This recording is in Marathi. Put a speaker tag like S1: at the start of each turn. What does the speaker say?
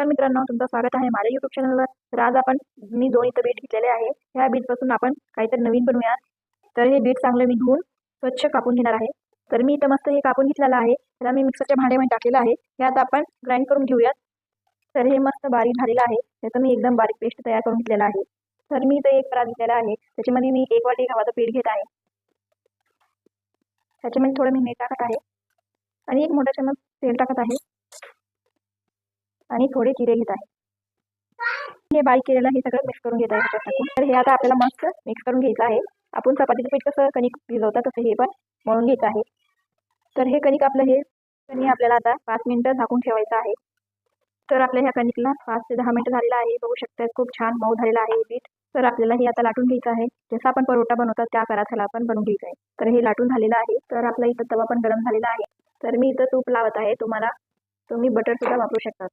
S1: नमस्कार मित्रांनो तुमचं स्वागत आहे माझ्या युट्यूब चॅनलवर तर आज आपण मी दोन इथं बीट घेतलेले आहे. ह्या बीटपासून आपण काहीतरी नवीन बनवूया तर हे बीट चांगलं मी धुवून स्वच्छ कापून घेणार आहे. तर मी इथं मस्त हे कापून घेतलेलं आहे. त्याला मी मिक्सरच्या भांड्यामध्ये टाकलेलं आहे. हे आता आपण ग्राइंड करून घेऊयात. तर हे मस्त बारीक झालेलं आहे. त्याचं मी एकदम बारीक पेस्ट तयार करून घेतलेलं आहे. तर मी इथं एक परात घेतलेला आहे. त्याच्यामध्ये मी एक वाटी गव्हाचं पीठ घेत आहे. त्याच्यामध्ये थोडं मी मीठ टाकत आहे. आणि एक मोठा चमच तेल टाकत आहे. आणि थोडे जिरे घेत आहे. हे बारीक केलेलं हे सगळं मिक्स करून घेत आहे ह्याच्यासाठी तर हे आता आपल्याला मस्त मिक्स करून घ्यायचं आहे. आपण चपातीचं पीठ कसं कणिक भिजवतात तसं हे पण मळून घ्यायचं आहे. तर हे कणिक आपलं हे कणी आपल्याला आता पाच मिनटं झाकून ठेवायचं आहे. तर आपल्या ह्या कणिकला पाच ते दहा मिनटं झालेलं आहे. बघू शकता खूप छान मऊ झालेलं आहे हे पीठ. तर आपल्याला हे आता लाटून घ्यायचं आहे. जसं आपण परोटा बनवतात त्या पराठ्याला आपण बनवून घ्यायचं आहे. तर हे लाटून झालेलं आहे. तर आपला इथं तवा पण गरम झालेला आहे. तर मी इथं तूप लावत आहे. तुम्हाला तुम्ही बटर सुद्धा वापरू शकतात